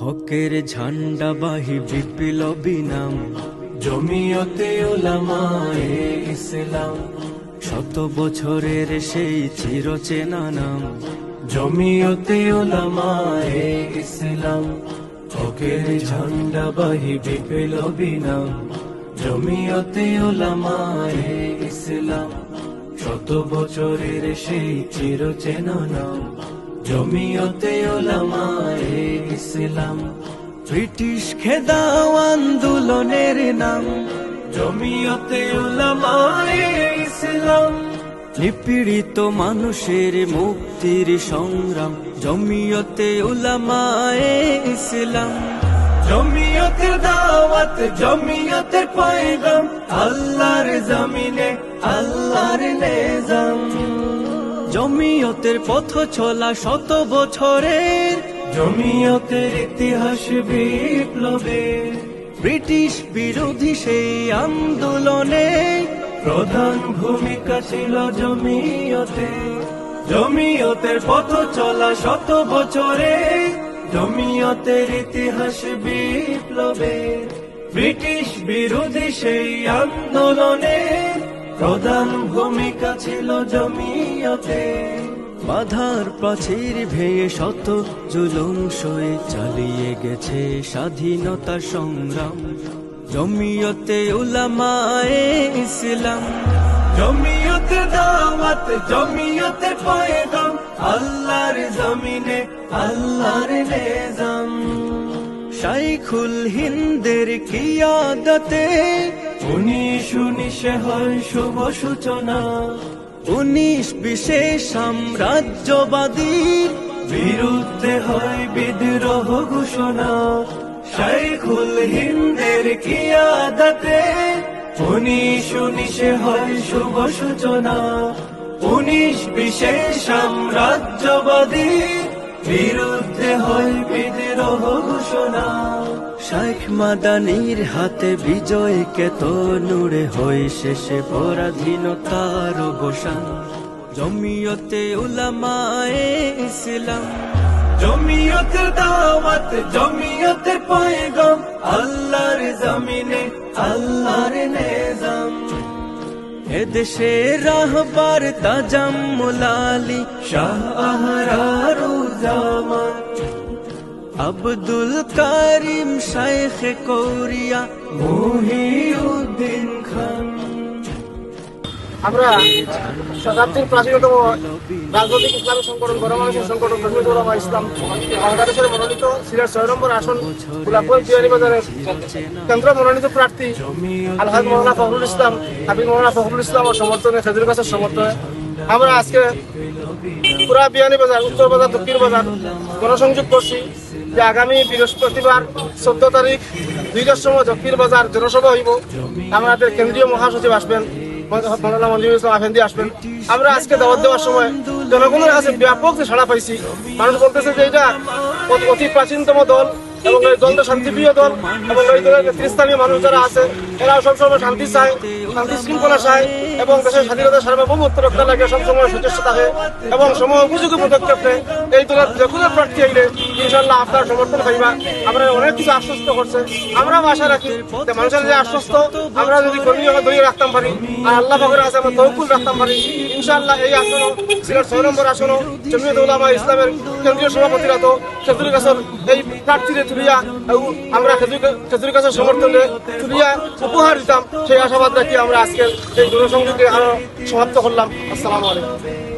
হকের ঝান্ডা বাহি বিপ্লবী নাম জমিয়তে ওলামায়ে ইসলাম। শত বছরের সেই চিরচেনা নাম জমিয়তে ওলামায়ে ইসলাম। হকের ঝান্ডা বাহি বিপ্লবী নাম জমিয়তে ওলামায়ে ইসলাম। শত বছরের সেই চিরচেনা নাম জমিয়তে ওলামায়ে ইসলাম। ব্রিটিশ খেদাও আন্দোলনের নাম। জমিয়তে উলামায়ে ইসলাম। নিপীড়িত মানুষের মুক্তির সংগ্রাম। জমিয়তে উলামায়ে ইসলাম। জমিয়তের দাওয়াত, জমিয়তের পয়গাম। আল্লাহর জমিনে, আল্লাহর নিজাম। জমিয়তের পথ চলা শত বছরের। জমিয়তের ইতিহাস বিপ্লবে। ব্রিটিশ বিরোধী সেই আন্দোলনে প্রধান ভূমিকা ছিল জমিয়তে। জমিয়তের পথ চলা শত বছরে জমিয়তের ইতিহাস বিপ্লবে। ব্রিটিশ বিরোধী সেই আন্দোলনে প্রধান ভূমিকা ছিল জমিয়তে। বাধার প্রাচীর ভেঙে শত জুলুম সয়ে চালিয়ে গেছে স্বাধীনতা সংগ্রাম। জমিয়তে উলামায়ে ইসলাম। জমিয়তে দাওয়াত জমিয়তে পয়গাম আল্লাহর জমিনে আল্লাহর নিজাম। শাইখুল হিন্দের কিয়াদতে উনিশ উনিশে হয় শুভ সূচনা। উনিশ বিশেষ সাম্রাজ্যবাদী। বিরুদ্ধে হয় বিদ্রোহ ঘোষণা। শাইখুল হিন্দের কিয়াদতে উনিশ উনিশে হয় শুভ সূচনা। উনিশ বিশেষ সাম্রাজ্যবাদী। বিরুদ্ধে হয় বিদ্রোহ ঘোষণা। শেখ মাদানির হাতে বিজয় কেত নুড়ে হয়ে শেষে পরাধীনতার অবসান। জমিয়তে উলামায়ে ইসলাম। জমিয়তের দাওয়াত জমিয়তের পয়গাম। আল্লাহর জমিনে, আল্লাহর নিজাম। এদেশে রাহবার তাজাম মুলালি শাহ আহরারুজ্জামান। আব্দুল কারিম শাইখ কৌরিয়া মহিউদ্দিন খান। আমরা শতাব্দীর প্রাচীনতম রাজনৈতিক ইসলামী সংগঠন, গণমানুষের সংগঠন জমিয়ত উলামা ইসলাম, বাংলাদেশের মনোনীত সিলেট ছয় নম্বর আসন গোলাপুর বিহারি বাজারের কেন্দ্র মনোনীত প্রার্থী আলহাজ মৌলানা ফখরুল ইসলাম, হাবিব ফখরুল ইসলাম ও সমর্থনে খেজুর গাছের সমর্থনে আমরা আজকে পুরা বিয়ানি বাজার, উত্তর বাজার, দক্ষিণ বাজার গণসংযোগ করছি। যে আগামী বৃহস্পতিবার চোদ্দ তারিখ দুইটার সময় দক্ষিণ বাজার জনসভা হইব। আমাদের কেন্দ্রীয় মহাসচিব আসবেন মৌলানা আসবেন। আমরা আজকে দেওয়ার সময় সাড়া মানুষ বলতেছে যে অতি- প্রাচীনতম দল এবং শান্তিপ্রিয় দল মানুষ যারা সবসময় শান্তি চায় শান্তি চায় এবং দেশের স্বাধীনতা সার্বভৌমত্ব রক্ষা লাগে সবসময় সচেষ্ট থাকে এবং সময় উপযোগী পদক্ষেপ নেয়। এই দলের যে কোনো প্রার্থী আইলে, ইনশাল্লাহ আপনার সমর্থন পাইবা। আমরা অনেক কিছু আশ্বস্ত করছে। আমরা আশা রাখি যে মানুষের যে আশ্বস্ত, আমরা যদি কর্মী ধরে রাখতাম পারি, আর আল্লাহ পাকের আছে আমরা তৌকুল রাখতাম পারি, ইনশাল্লাহ এই আসনও সিলেট ছয় নম্বর আসনও, জমিয়ত উলামা ইসলামের কেন্দ্রীয় সভাপতিরা তো খেজুরি গাছের এই প্রার্থীরে তুলিয়া আমরা খেজুরি গাছের সমর্থনে তুলিয়া উপহার দিতাম। সেই আশাবাদ রাখি আমরা আজকের এই জনসংযোগে আরও সমাপ্ত করলাম। আসসালামু আলাইকুম।